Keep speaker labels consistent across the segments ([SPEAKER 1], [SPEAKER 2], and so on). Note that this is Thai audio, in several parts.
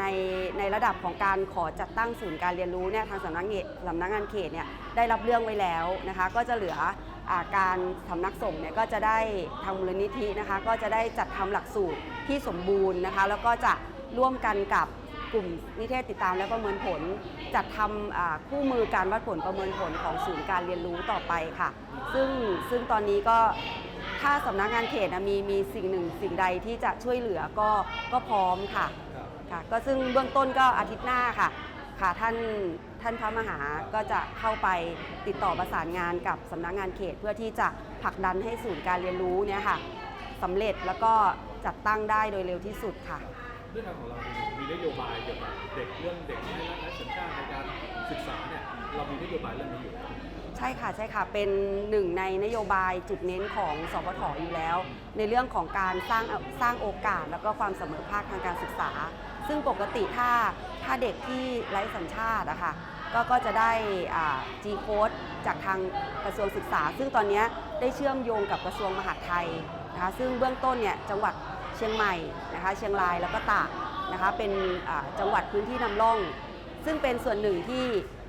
[SPEAKER 1] ในในระดับของการขอจัดตั้งศูนย์การเรียนรู้เนี่ยทางสำนักเงสำนักงานเขตเนี่ยได้รับเรื่องไว้แล้วนะคะ ก็จะเหลืออการสำนักส่งเนี่ยก็จะได้ทางมูลนิธินะคะ ก็จะได้จัดทำหลักสูตรที่สมบูรณ์นะคะ แล้วก็จะร่วมกันกับกลุ่มนิเทศติดตามและประเมินผล จัดทำคู่มือการวัดผลประเมินผลของศูนย์การเรียนรู้ต่อไปค่ะ ซึ่งซึ่งตอนนี้ก็ถ้าสำนักงานเขตนะมีมีสิ่งหนึ่งสิ่งใดที่จะช่วยเหลือก็ก็พร้อมค่ะ
[SPEAKER 2] ครับ
[SPEAKER 1] ค่ะก็ซึ่งเบื้องต้นก็อาทิตย์หน้าค่ะค่ะท่านท่านพระมหาก็จะเข้าไปติดต่อประสานงานกับสำนักงานเขต เพื่อที่จะผลักดันให้ศูนย์การเรียนรู้เนี่ยค่ะสำเร็จแล้วก็จัดตั้งได้โดยเร็วที่สุดค่ะ
[SPEAKER 2] ด้วยทางของเรามีนโยบายเกี่ยวกับเด็กเรื่องเด็กที่ได้รับสัญชาติในการศึกษาเนี่ยเรามีนโยบายเรื่องนี้อยู่แล้ว
[SPEAKER 1] ใช่ค่ะใช่ค่ะเป็นหนึ่งในนโยบายจุดเน้นของสพทอยู่แล้ว ในเรื่องของการสร้างสร้างโอกาส แล้วก็ความเสมอภาคทางการศึกษา ซึ่งปกติถ้าถ้าเด็กที่ไร้สัญชาติอะค่ะก็ก็จะได้ G code จากทางกระทรวงศึกษา ซึ่งตอนนี้ได้เชื่อมโยงกับกระทรวงมหาดไทยนะคะซึ่งเบื้องต้นเนี่ยจังหวัดเชียงใหม่นะคะเชียงรายแล้วก็ตากนะคะเป็นจังหวัดพื้นที่นำร่อง ซึ่งเป็นส่วนหนึ่งที่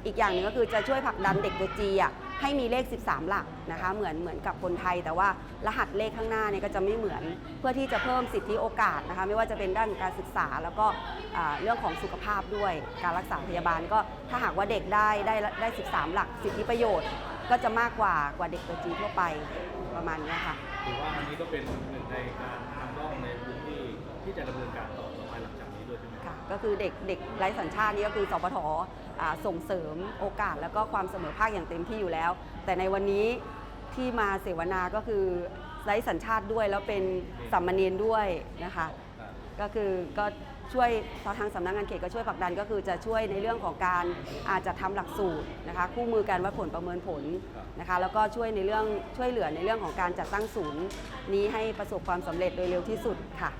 [SPEAKER 1] อีกอย่างหนึ่งก็คือจะช่วยผลักดันเด็กตัวจีอะ ให้มีเลข 13 หลักนะคะ เหมือนเหมือนกับคนไทย แต่ว่ารหัสเลขข้างหน้าเนี่ยก็จะไม่เหมือนเพื่อที่จะเพิ่มสิทธิโอกาสนะคะ ไม่ว่าจะเป็นด้านการศึกษาแล้วก็อ่าเรื่องของสุขภาพด้วยการรักษาพยาบาลก็ถ้าหากว่าเด็กได้ได้ได้ 13 หลัก สิทธิประโยชน์ ก็จะมากกว่ากว่าเด็กตัวจีทั่วไปประมาณเนี้ยค่ะ
[SPEAKER 2] ถือว่าอันนี้ก็เป็นหนึ่งในการนำร่องในพื้นที่ที่จะดำเนินการต่อต่อไปหลังจากนี้ ด้วยใช่ไหมค่ะ
[SPEAKER 1] ก็คือเด็กเด็กไร้สัญชาตินี่ก็คือสปทส่งเสริมโอกาสแล้วก็ความเสมอภาคอย่างเต็มที่อยู่แล้ว แต่ในวันนี้ที่มาเสวนาก็คือไร้สัญชาติด้วยแล้วเป็นสัมมาเนียนด้วยนะคะก็คือก็ช่วยทางสำนักงานเขตก็ช่วยผลักดันก็คือจะช่วยในเรื่องของการอาจจะทำหลักสูตรนะคะคู่มือการวัดผลประเมินผลนะคะแล้วก็ช่วยในเรื่องช่วยเหลือในเรื่องของการจัดตั้งศูนย์นี้ให้ประสบความสำเร็จโดยเร็วที่สุดค่ะ